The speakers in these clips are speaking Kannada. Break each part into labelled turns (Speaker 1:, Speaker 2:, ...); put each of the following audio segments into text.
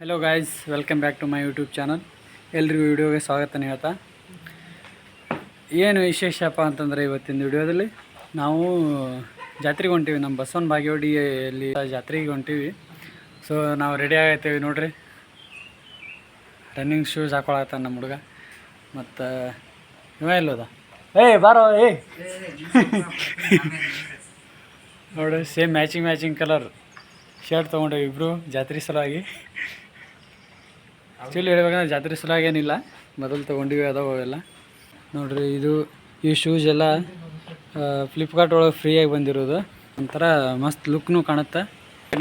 Speaker 1: Hello guys welcome back to my YouTube channel ಎಲ್ರಿಗೂ ವಿಡಿಯೋಗೆ ಸ್ವಾಗತನೇ ಹೇಳ್ತಾ. ಏನು ವಿಶೇಷಪ್ಪ ಅಂತಂದರೆ ಇವತ್ತಿನ ವಿಡಿಯೋದಲ್ಲಿ ನಾವು ಜಾತ್ರೆಗೆ ಹೊಂಟೀವಿ ನಮ್ಮ ಬಸವನ ಬಾಗೇವಾಡಿಯಲ್ಲಿ ಜಾತ್ರೆಗೆ ಹೊಂಟೀವಿ. ಸೊ ನಾವು ರೆಡಿ ಆಗೈತೇವೆ ನೋಡ್ರಿ. ರನ್ನಿಂಗ್ ಶೂಸ್ ಹಾಕೊಳತ್ತ ನಮ್ಮ ಹುಡುಗ. ಮತ್ತು, ಇವ ಇಲ್ಲೋದ ಏಯ್ ಬಾರೋ ಏಯ್ ನೋಡಿ same matching matching colour shirt ತೊಗೊಂಡೇವಿ ಇಬ್ಬರು ಜಾತ್ರೆ ಸಲುವಾಗಿ. ಆ್ಯಕ್ಚುಲಿ ಹೇಳ್ಬೇಕಂದ್ರೆ ಜಾತ್ರೆ ಸಲಾಗೇನಿಲ್ಲ ಮೊದಲು ತೊಗೊಂಡಿವಿ ಅದಾವ ಅವೆಲ್ಲ. ನೋಡಿರಿ, ಇದು ಈ ಶೂಸ್ ಎಲ್ಲ ಫ್ಲಿಪ್ಕಾರ್ಟ್ ಒಳಗೆ ಫ್ರೀಯಾಗಿ ಬಂದಿರೋದು. ಒಂಥರ ಮಸ್ತ್ ಲುಕ್ನು ಕಾಣುತ್ತೆ.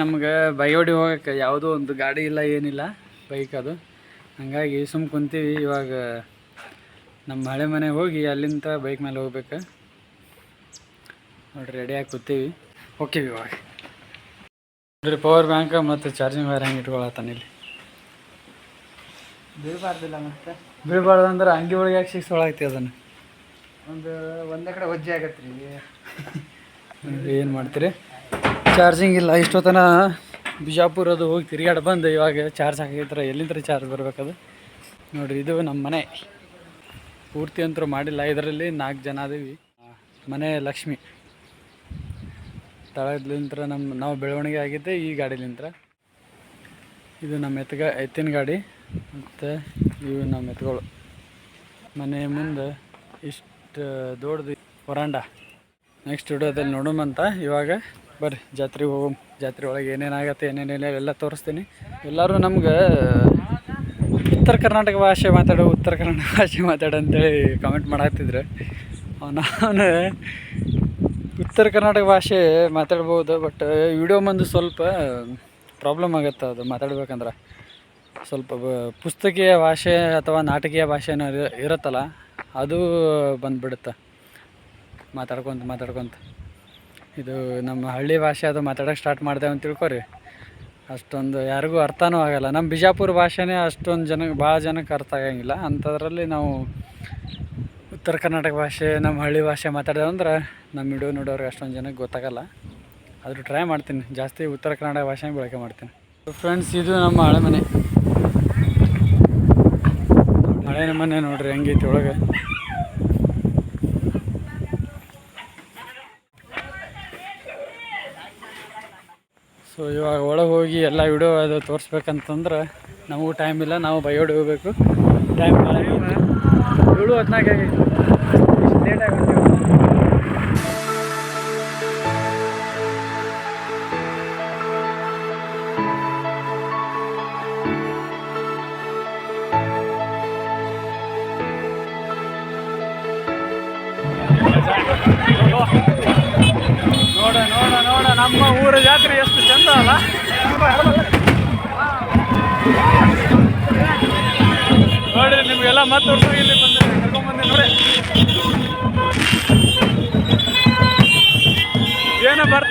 Speaker 1: ನಮ್ಗೆ ಬೈಯೋಡಿ ಹೋಗಕ್ಕೆ ಯಾವುದೋ ಒಂದು ಗಾಡಿ ಇಲ್ಲ, ಏನಿಲ್ಲ. ಬೈಕ್ ಅದು. ಹಂಗಾಗಿ ಸುಮ್ಮ ಕುಂತೀವಿ. ಇವಾಗ ನಮ್ಮ ಹಳೆ ಮನೆ ಹೋಗಿ ಅಲ್ಲಿಂದ ಬೈಕ್ ಮೇಲೆ ಹೋಗ್ಬೇಕು. ನೋಡಿರಿ ರೆಡಿಯಾಗಿ ಕೂತೀವಿ. ಹೋಗ್ತೀವಿ ಇವಾಗ. ನೋಡಿರಿ ಪವರ್ ಬ್ಯಾಂಕ್ ಮತ್ತು ಚಾರ್ಜಿಂಗ್ ವೈರ್ ಹೆಂಗೆ ಇಟ್ಕೊಳತ್ತಾನ ಇಲ್ಲಿ?
Speaker 2: ಬೀಳಬಾರ್ದಿಲ್ಲ ಮತ್ತೆ.
Speaker 1: ಬೀಳ್ಬಾರ್ದು ಅಂದ್ರೆ ಅಂಗಿ ಒಳಗೆ ಯಾಕೆ ಸಿಕ್ಸ್ ಒಳಗೈತಿ ಅದನ್ನು?
Speaker 2: ಒಂದು ಒಂದೇ ಕಡೆ ಒಜ್ಜೆ ಆಗತ್ತೆ ರೀ
Speaker 1: ಏನು ಮಾಡ್ತೀರಿ? ಚಾರ್ಜಿಂಗ್ ಇಲ್ಲ. ಇಷ್ಟೊತ್ತನ ಬಿಜಾಪುರ ಅದು ಹೋಗಿ ತಿರುಗಾಡಿ ಬಂದು. ಇವಾಗ ಚಾರ್ಜ್ ಹಾಕಿದ್ರೆ ಎಲ್ಲಿಂದ ಚಾರ್ಜ್ ಬರ್ಬೇಕದು ನೋಡಿರಿ ಇದು ನಮ್ಮ ಮನೆ. ಪೂರ್ತಿ ಅಂತೂ ಮಾಡಿಲ್ಲ. ಇದರಲ್ಲಿ ನಾಲ್ಕು ಜನ ಅದೀವಿ. ಮನೆ ಲಕ್ಷ್ಮಿ. ತಳದ್ಲಿಂತ್ರ ನಮ್ಮ ನಾವು ಬೆಳವಣಿಗೆ ಆಗಿದ್ದೆ ಈ ಗಾಡಿಲಿಂತ್ರ. ಇದು ನಮ್ಮ ಎತ್ತಗ ಎತ್ತಿನ ಗಾಡಿ. ಮತ್ತು ಇವು ನಮ್ಮ ಎತ್ತುಗಳು ಮನೆ ಮುಂದೆ ಇಷ್ಟು ದೊಡ್ಡದು ಹೊರಾಂಡ ನೆಕ್ಸ್ಟ್ ವಿಡಿಯೋದಲ್ಲಿ ನೋಡೋಮಂತ ಇವಾಗ ಬರ್ರಿ, ಜಾತ್ರೆಗೆ ಹೋಗೋಮ್. ಜಾತ್ರೆ ಒಳಗೆ ಏನೇನಾಗತ್ತೆ ಏನೇನಿಲ್ಲ ಎಲ್ಲ ತೋರಿಸ್ತೀನಿ. ಎಲ್ಲರೂ ನಮ್ಗೆ ಉತ್ತರ ಕರ್ನಾಟಕ ಭಾಷೆ ಮಾತಾಡು, ಉತ್ತರ ಕರ್ನಾಟಕ ಭಾಷೆ ಮಾತಾಡೋ ಅಂತೇಳಿ ಕಾಮೆಂಟ್ ಮಾಡಾಕ್ತಿದ್ರು ನಾನು ಉತ್ತರ ಕರ್ನಾಟಕ ಭಾಷೆ ಮಾತಾಡ್ಬೋದು ಬಟ್ ವಿಡಿಯೋ ಮಂದು ಸ್ವಲ್ಪ ಪ್ರಾಬ್ಲಮ್ ಆಗುತ್ತೆ ಅದು ಮಾತಾಡ್ಬೇಕಂದ್ರೆ. ಸ್ವಲ್ಪ ಪುಸ್ತಕೀಯ ಭಾಷೆ ಅಥವಾ ನಾಟಕೀಯ ಭಾಷೆ ಇರುತ್ತಲ್ಲ, ಅದು ಬಂದ್ಬಿಡುತ್ತೆ. ಮಾತಾಡ್ಕೊತ ಮಾತಾಡ್ಕೊತ. ಇದು ನಮ್ಮ ಹಳ್ಳಿ ಭಾಷೆ ಅದು ಮಾತಾಡೋಕೆ ಸ್ಟಾರ್ಟ್ ಮಾಡ್ದೇವೆ ಅಂತ ತಿಳ್ಕೊರಿ. ಅಷ್ಟೊಂದು ಯಾರಿಗೂ ಅರ್ಥನೂ ಆಗೋಲ್ಲ. ನಮ್ಮ ಬಿಜಾಪುರ ಭಾಷೆನೇ ಅಷ್ಟೊಂದು ಜನ ಭಾಳ ಜನಕ್ಕೆ ಅರ್ಥ ಆಗಂಗಿಲ್ಲ. ಅಂಥದ್ರಲ್ಲಿ ನಾವು ಉತ್ತರ ಕರ್ನಾಟಕ ಭಾಷೆ ನಮ್ಮ ಹಳ್ಳಿ ಭಾಷೆ ಮಾತಾಡಿದೆ ಅಂದ್ರೆ ನಮ್ಮ ವಿಡಿಯೋ ನೋಡೋರಿಗೆ ಅಷ್ಟೊಂದು ಜನಕ್ಕೆ ಗೊತ್ತಾಗಲ್ಲ. ಆದರೂ ಟ್ರೈ ಮಾಡ್ತೀನಿ. ಜಾಸ್ತಿ ಉತ್ತರ ಕನ್ನಡ ಭಾಷೆನೇ ಬಳಕೆ ಮಾಡ್ತೀನಿ. ಫ್ರೆಂಡ್ಸ್ ಇದು ನಮ್ಮ ಹಳೆ ಮನೆ ಹಳೆ ಮನೆ ನೋಡ್ರಿ, ಹೆಂಗೈತಿ ಒಳಗೆ. ಸೊ ಇವಾಗ ಒಳಗೆ ಹೋಗಿ ಎಲ್ಲ ವಿಡಿಯೋ ಅದು ತೋರಿಸ್ಬೇಕಂತಂದ್ರೆ, ನಮಗೂ ಟೈಮ್ ಇಲ್ಲ, ನಾವು ಬೈಯೋಡಿ ಹೋಗ್ಬೇಕು. ಟೈಮ್ ಏಳು ಹದಿನಾಲ್ಕು ಆಗೈತಿ. ಲೇಟ್ ಆಗಿ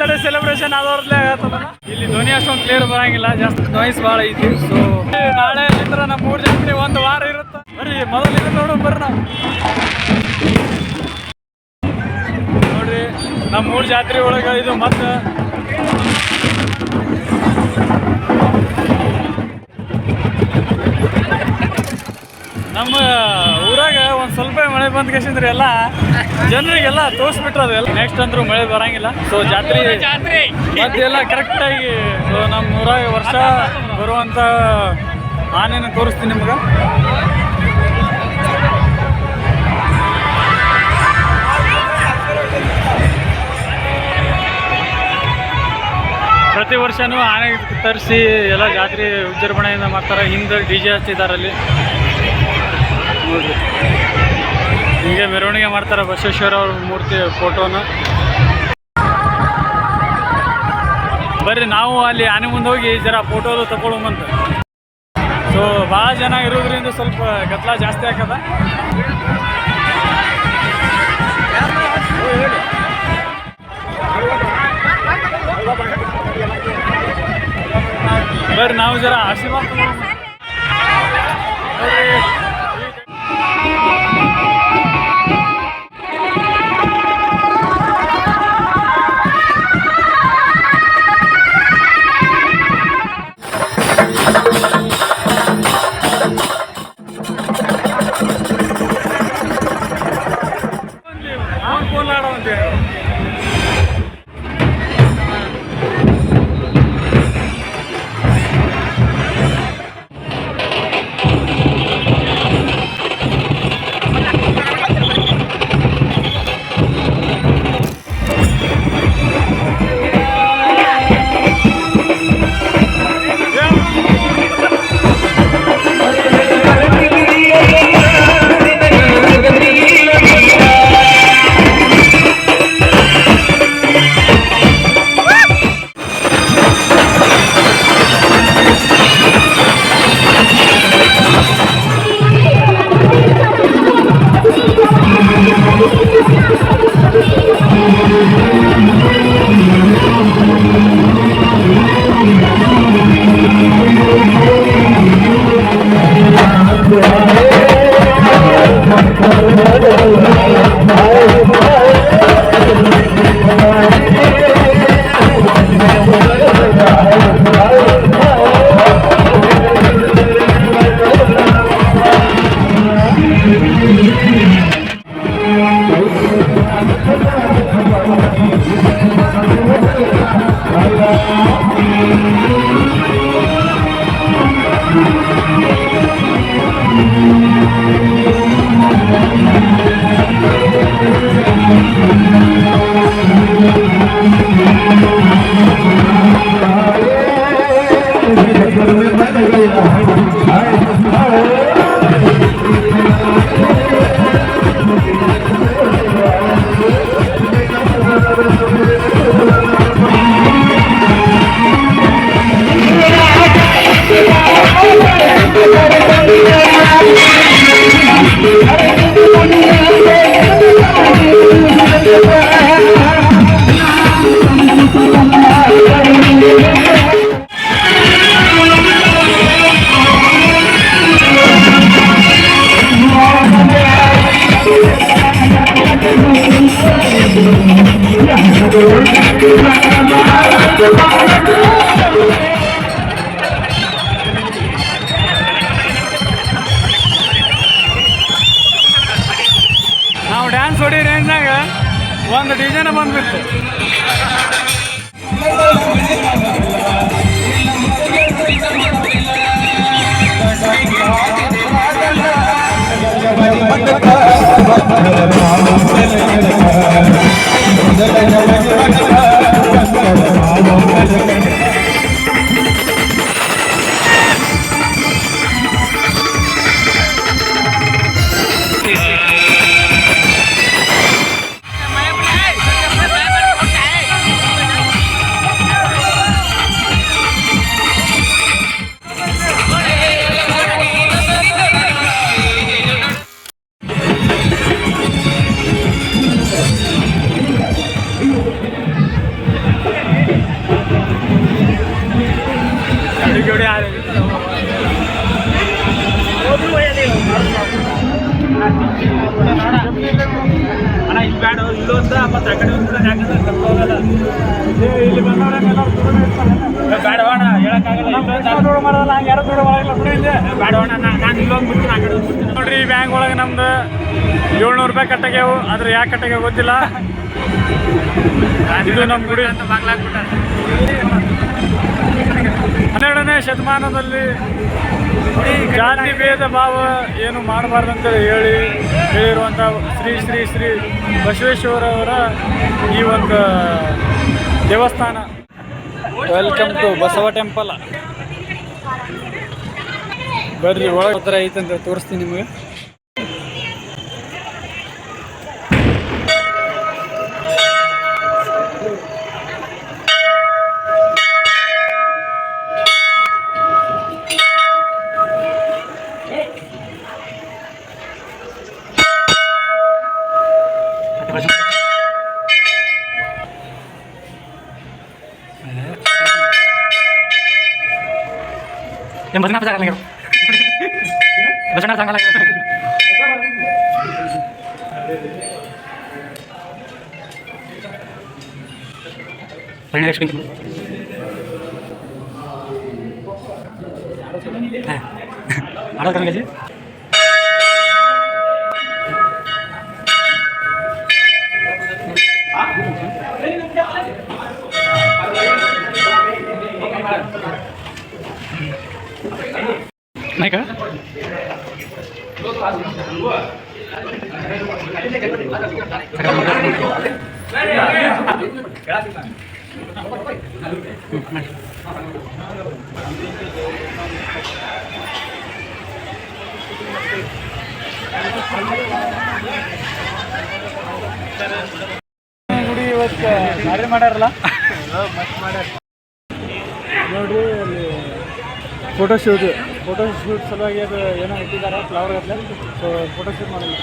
Speaker 1: ಬರ್ತಡೇ ಸೆಲೆಬ್ರೇಷನ್ ಆಗತ್ತದಲ್ಲ ಇಲ್ಲಿ ಧ್ವನಿ ಅಷ್ಟೊಂದು ಕ್ಲಿಯರ್ ಬರಂಗಿಲ್ಲ ಜಾಸ್ತಿ ನಾಯ್ಸ್ ಭಾಳ ಐತಿ ಸೊ ನಾಳೆ ಇದ್ರ ನಮ್ಮ ಮೂರು ಜಾತ್ರೆ ಒಂದು ವಾರ ಇರುತ್ತೆ. ಬರ್ರಿ ಮೊದಲಿಂದ ನೋಡು, ಬರ್ರಿ ನಾವು. ನೋಡ್ರಿ, ನಮ್ಮ ಮೂರು ಜಾತ್ರೆ ಒಳಗೆ ಇದು ಮತ್ತೆ ನಮ್ಮ ಊರಾಗ ಒಂದು ಸ್ವಲ್ಪ ಮಳೆ ಬಂದ್ ಕೇಸಿಂದ್ರೆ ಎಲ್ಲ ಜನರಿಗೆಲ್ಲ ತೋರಿಸ್ಬಿಟ್ರು ಅದೆಲ್ಲ ನೆಕ್ಸ್ಟ್ ಅಂದ್ರೂ ಮಳೆ ಬರಂಗಿಲ್ಲ. ಸೊ ಜಾತ್ರೆ ಎಲ್ಲ ಕರೆಕ್ಟಾಗಿ ಸೊ ನಮ್ಮ ಊರಾಗ ವರ್ಷ ಬರುವಂಥ ಆನೆನ ತೋರಿಸ್ತೀನಿ ನಿಮ್ಗೆ. ಪ್ರತಿ ವರ್ಷನೂ ಆನೆ ತರಿಸಿ ಎಲ್ಲ ಜಾತ್ರೆ ವಿಜೃಂಭಣೆಯಿಂದ ಮಾಡ್ತಾರೆ. ಹಿಂದೆ ಡಿ ಜೆ ಹಚ್ಚಿದಾರಲ್ಲಿ. ನೋಡ್ರಿ. ಹಿಂಗೆ ಮೆರವಣಿಗೆ ಮಾಡ್ತಾರೆ ಬಸವೇಶ್ವರ ಅವ್ರ ಮೂರ್ತಿ ಫೋಟೋನ. ಬರ್ರಿ, ನಾವು ಅಲ್ಲಿ ಆನೆ ಮುಂದೆ ಹೋಗಿ ಜರ ಫೋಟೋ ತಗೊಳ್ಳೋಮಂತ ಸೊ ಭಾಳ ಜನ ಇರೋದ್ರಿಂದ ಸ್ವಲ್ಪ ಗದ್ಲ ಜಾಸ್ತಿ ಆಗ್ತದ ಬರ್ರಿ, ನಾವು ಜರ ಆಶೀರ್ವಾದ
Speaker 3: Thank you.
Speaker 1: ನೋಡ್ರಿ ಈ ಬ್ಯಾಂಕ್ ಒಳಗೆ ನಮ್ದು ಏಳ್ನೂರು ರೂಪಾಯಿ ಕಟ್ಟಾಗ್ಯಾವು ಆದ್ರೆ ಯಾಕೆ ಕಟ್ಟಾಗ ಗೊತ್ತಿಲ್ಲ. ಇದು ನಮ್ಮ ಗುಡಿ
Speaker 3: ಅಂತ ಬಾಗ್ಲಾಕ್ಬಿಟ್ಟಾರೆ
Speaker 1: ಹನ್ನೆರಡನೇ ಶತಮಾನದಲ್ಲಿ ಜಾತಿ ಭೇದ ಭಾವ ಏನು ಮಾಡಬಾರ್ದಂತ ಹೇಳಿ ಹೇಳಿರುವಂಥ ಶ್ರೀ ಶ್ರೀ ಶ್ರೀ ಬಸವೇಶ್ವರವರ ಈ ಒಂದು ದೇವಸ್ಥಾನ. ವೆಲ್ಕಮ್ ಟು ಬಸವ ಟೆಂಪಲ್ ಬರ್ರಿ ಒಳಗೆ ಥರ ಐತಂತ ತೋರಿಸ್ತೀನಿ ನಿಮಗೆ.
Speaker 3: yang bahasa apa sekarang lagi bahasa Paling next pintu. Ada kan sih? Thank you. का
Speaker 1: ಗುಡಿ ಇವತ್ತು ಮಾಡ್ಯಾರಲ್ಲ ಮಾಡ್ಯಾರಲ್ಲ? ನೋಡ್ರಿ ಫೋಟೋ ಶೂಟ್ ಫೋಟೋ ಶೂಟ್ ಸಲುವಾಗಿ ಅದು ಏನೋ ಇಟ್ಟಿದ್ದಾರೆ ಫ್ಲವರ್ ಗಟ್ಲೆ ಸೊ ಫೋಟೋ ಶೂಟ್ ಮಾಡಲ್ಲ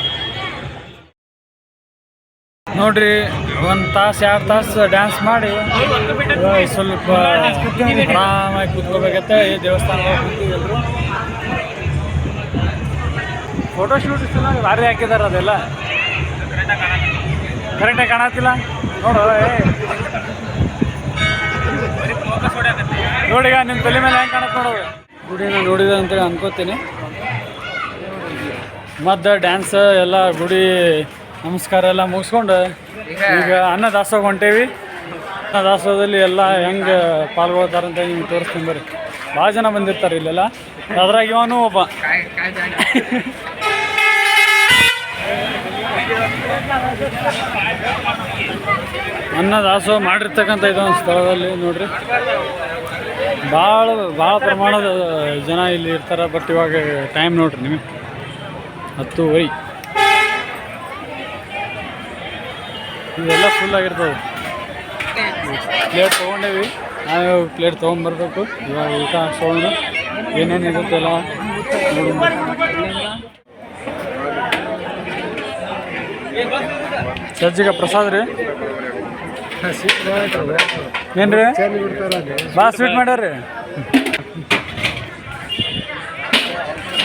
Speaker 1: ನೋಡ್ರಿ ಒಂದು ತಾಸು ಎರಡು ತಾಸು ಡ್ಯಾನ್ಸ್ ಮಾಡಿ. ಸ್ವಲ್ಪ ಆರಾಮಾಗಿ ಕೂತ್ಕೋಬೇಕತ್ತೆ ಈ ದೇವಸ್ಥಾನ ಎಲ್ಲರೂ ಫೋಟೋ ಶೂಟ್ ಸಲುವಾಗಿ ಭಾರಿ ಹಾಕಿದ್ದಾರೆ ಅದೆಲ್ಲ. ಕರೆಕ್ಟಾಗಿ ಕಾಣತ್ತಿಲ್ಲ. ನೋಡು ನೋಡಿಗ ನಿಮ್ಮ ತಲೆ ಮೇಲೆ ಹೆಂಗೆ ಕಾಣತ್ತೆ ನೋಡು. ಗುಡಿನ ನೋಡಿದೆ ಅಂತೇಳಿ ಅನ್ಕೋತೀನಿ. ಮತ್ತು ಡ್ಯಾನ್ಸ್ ಎಲ್ಲ ಗುಡಿ ನಮಸ್ಕಾರ ಎಲ್ಲ ಮುಗಿಸ್ಕೊಂಡು ಈಗ ಅನ್ನದಾಸೋಗ ಹೊಂಟೇವಿ. ಅನ್ನದಾಸೋಗದಲ್ಲಿ ಎಲ್ಲ ಹೆಂಗೆ ಪಾಲ್ಗೊಳ್ತಾರೆ ಅಂತ ನಿಮ್ಗೆ ತೋರಿಸ್ತೀನಿ ಬರ್ರಿ. ಭಾಳ ಜನ ಬಂದಿರ್ತಾರೆ ಇಲ್ಲೆಲ್ಲ. ಅದ್ರಾಗ ಇವನು ಒಬ್ಬ. ಅನ್ನದಾಸೋಹ ಮಾಡಿರ್ತಕ್ಕಂಥ ಇದೊಂದು ಸ್ಥಳದಲ್ಲಿ ನೋಡ್ರಿ. ಭಾಳ ಭಾಳ ಪ್ರಮಾಣದ ಜನ ಇಲ್ಲಿ ಇರ್ತಾರೆ ಬಟ್ ಇವಾಗ ಟೈಮ್ ನೋಡ್ರಿ ನಿಮಗೆ. ಹತ್ತುವರೆ. ಇವೆಲ್ಲ ಫುಲ್ ಆಗಿರ್ತದೆ ಪ್ಲೇಟ್ ತೊಗೊಂಡೇವಿ. ನಾವು ಪ್ಲೇಟ್ ತೊಗೊಂಬರ್ಬೇಕು. ಇವಾಗ ಊಟ ಹಾಕ್ಸ್ಕೊಂಡು ಏನೇನು ಇರುತ್ತೆ ಎಲ್ಲ ಪ್ರಸಾದ್ ಸಜ್ಜಿಗೆ ಪ್ರಸಾದ ರೀ ಏನ್ರಿ ಭಾಳ ಸ್ವೀಟ್ ಮಾಡ್ಯಾರ್ರಿ.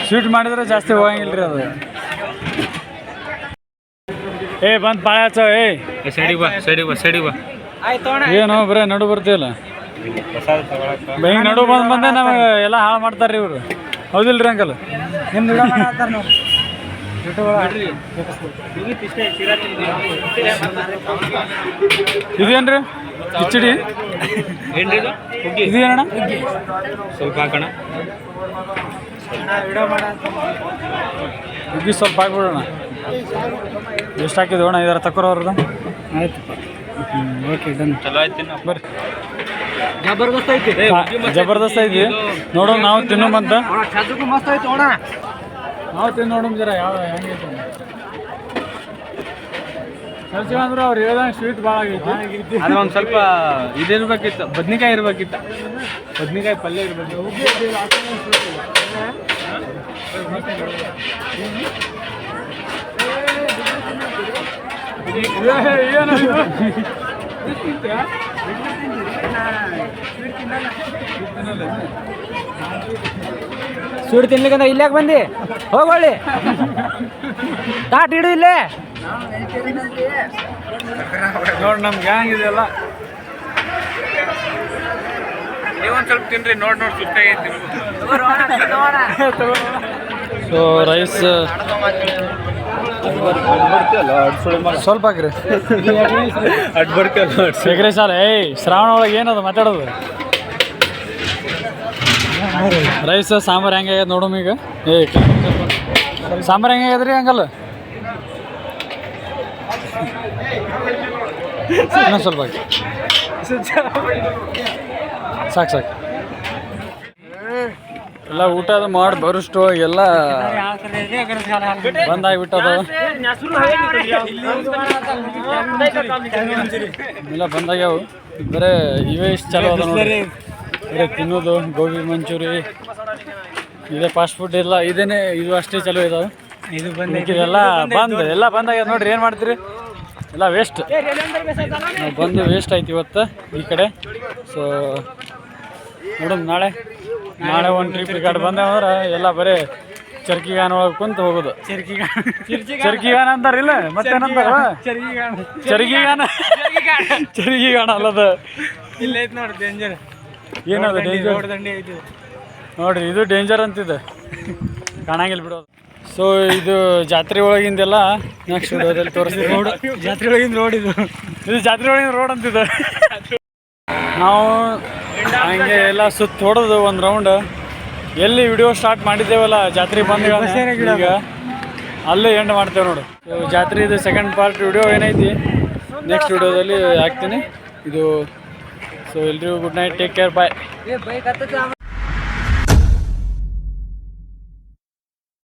Speaker 1: ಸ್ವೀಟ್ ಮಾಡಿದ್ರೆ ಜಾಸ್ತಿ ಹೋಗಂಗಿಲ್ಲ ರೀ ಅದು. ಏ ಬಂದು ಪಾಳೆ ಹಚ್ಚವ ಏ.
Speaker 3: ಸೈಡಿಗೆ ಬಾ ಸೈಡಿಗೆ ಬಾ ಸೈಡಿಗೆ ಬಾ.
Speaker 1: ಏನೋ ಬರೇ ನಡು ಬರ್ತೀವಲ್ಲ ಹಿಂಗೆ ನಡು ಬಂದು ಬಂದೆ ನಮಗೆ ಎಲ್ಲ ಹಾಳು ಮಾಡ್ತಾರೆ ಇವರು. ಹೌದಿಲ್ರಿ ಅಂಕಲ್? ಇದೇನ್ರಿ? ಕಿಚಡಿ
Speaker 3: ಏನ್ರಿ ಇದು
Speaker 1: ಏನಣ್ಣ
Speaker 3: ಸ್ವಲ್ಪ ಹಾಕೋಣ.
Speaker 1: ಹುಗ್ಗಿ ಸ್ವಲ್ಪ ಹಾಕ್ಬಿಡೋಣ. ಎಷ್ಟು ಹಾಕಿದೋಣ ಅಣ್ಣ? ಇದರ ತಕ್ಕೋರವ್ರದ್ದು
Speaker 2: ಆಯ್ತು ಓಕೆ ಡನ್.
Speaker 3: ಚಲೋ ಆಯ್ತು
Speaker 1: ಬರ್ರಿ.
Speaker 2: ಜಬರ್ದಸ್ತ್ ಐತಿ.
Speaker 1: ಜಬರ್ದಸ್ತ್ ಐತಿ. ನೋಡೋಣ ನಾವು ತಿನ್ನೋಮಂತ
Speaker 2: ಮಸ್ತ್ ಐತಿ ನೋಡ
Speaker 1: ನಾವು ತಿಂದು ನೋಡೋಣ ಜರ ಯಾವ ಹೆಂಗೈತೆ ಸಚಿವ ಅಂದ್ರೆ ಅವ್ರು ಹೇಳ್ದಂಗೆ ಸ್ವೀಟ್ ಭಾಳ ಆಗೈತಿ.
Speaker 3: ಅದು ಒಂದು ಸ್ವಲ್ಪ ಇದಿರ್ಬೇಕಿತ್ತು ಬದ್ನಿಕಾಯಿ ಇರ್ಬೇಕಿತ್ತು. ಬದ್ನಿಕಾಯಿ ಪಲ್ಯ ಇರ್ಬೇಕು
Speaker 1: ಏನು
Speaker 2: ಸ್ವೀಟ್ ತಿನ್ಲಿಕ್ಕಂತ ಇಲ್ಲಾಕೆ ಬಂದಿ? ಹೋಗೊಳ್ಳಿ ತಾಟ್ ಇಡು ಇಲ್ಲೇ.
Speaker 1: ನೋಡಿ ನಮ್ಮ ಗ್ಯಾಂಗ್ ಇದೆಲ್ಲ
Speaker 3: ನೀವೊಂದು ಸ್ವಲ್ಪ ತಿನ್ರಿ ನೋಡಿ ನೋಡಿ ಸುತ್ತಾಗೈತಿ
Speaker 1: ಸೊ ರೈಸ್ ಸ್ವಲ್ಪ ಹಾಕ್ರಿ. ಏಯ್ ಶ್ರಾವಣ ಒಳಗೆ ಏನದು ಮಾತಾಡೋದು? ರೈಸ್, ಸಾಂಬಾರು ಹೆಂಗೆ ಆಗ್ಯದ ನೋಡಮ್ ಈಗ ಏ ಸಾಂಬಾರು ಹೆಂಗೆ ಆಗ್ಯದ್ರಿ ಹಂಗಲ್ಲ ಇನ್ನೊಂದು ಸ್ವಲ್ಪ ಸಾಕ್ ಸಾಕು ಸಾಕು. ಎಲ್ಲ ಊಟ ಅದು ಮಾಡಿ ಬರುಷ್ಟು ಎಲ್ಲ ಬಂದಾಗ್ಬಿಟ್ಟದ. ಎಲ್ಲ ಬಂದಾಗ್ಯಾವು. ಬರೇ ಇವೇ ಇಷ್ಟು ಚಲೋ ಅದ ನೋಡಿ ಬರೀ ತಿನ್ನೋದು ಗೋಬಿ ಮಂಚೂರಿ ಇದೇ ಫಾಸ್ಟ್ ಫುಡ್ ಎಲ್ಲ ಇದೇನೆ ಇದು ಅಷ್ಟೇ ಚಲೋ ಇದಾವೆ
Speaker 2: ಇದು
Speaker 1: ಇದೆಲ್ಲ ಬಂದ್ ಎಲ್ಲ ಬಂದಾಗ ನೋಡ್ರಿ ಏನು ಮಾಡ್ತೀರಿ? ಎಲ್ಲ ವೇಸ್ಟ್ ಬಂದು ವೇಸ್ಟ್ ಆಯ್ತು ಇವತ್ತು ಈ ಕಡೆ. ಸೊ ನೋಡೋಣ ನಾಳೆ. ನಾಳೆ ಒಂದು ಟ್ರಿಪ್ ಈ ಕಡೆ ಬಂದೇವಂದ್ರೆ ಎಲ್ಲ ಬರೀ ಚರ್ಕಿಗಾನ ಒಳಗೆ ಕುಂತು ಹೋಗೋದು. ಚರ್ಕಿಗಾನ. ಅಂತಾರಿಲ್ಲ ಮತ್ತೇನಂತಾರ ಚರ್ಗಿಗಾನ ಚರ್ಗಿಗಾನ ಅಲ್ಲದ.
Speaker 2: ಇಲ್ಲ ಐತಿ ನೋಡಿ ಡೇಂಜರ್
Speaker 1: ಏನದು ಡೇಂಜರ್ ನೋಡ್ರಿ ಇದು ಡೇಂಜರ್ ಅಂತಿದೆ. ಕಾಣಂಗಿಲ್ಲ ಬಿಡೋದು ಸೊ ಇದು ಜಾತ್ರೆ ಒಳಗಿಂದೆಲ್ಲ ನೆಕ್ಸ್ಟ್ ವಿಡಿಯೋದಲ್ಲಿ ತೋರಿಸ್ತೀವಿ ರೋಡ್
Speaker 2: ಜಾತ್ರೆ ಒಳಗಿಂದ ರೋಡ್ ಇದು.
Speaker 1: ಇದು ಜಾತ್ರೆ ಒಳಗಿಂದ ರೋಡ್ ಅಂತಿದೆ. ನಾವು ಹಂಗೆ ಎಲ್ಲ ಸುತ್ತ ಹೊಡೆದು ಒಂದು ರೌಂಡ್ ಎಲ್ಲಿ ವಿಡಿಯೋ ಸ್ಟಾರ್ಟ್ ಮಾಡಿದ್ದೇವಲ್ಲ ಜಾತ್ರೆ ಬಂದ ಈಗ ಅಲ್ಲೇ ಎಂಡ್ ಮಾಡ್ತೇವೆ ನೋಡು. ಜಾತ್ರೆ ಇದು ಸೆಕೆಂಡ್ ಪಾರ್ಟ್ ವಿಡಿಯೋ ಏನೈತಿ? ನೆಕ್ಸ್ಟ್ ವಿಡಿಯೋದಲ್ಲಿ ಹಾಕ್ತೀನಿ. ಇದು ಸೊ ಎಲ್ರಿಗೂ good night take care bye
Speaker 2: ಏ ಬೈಕ್ ಹತ್ತ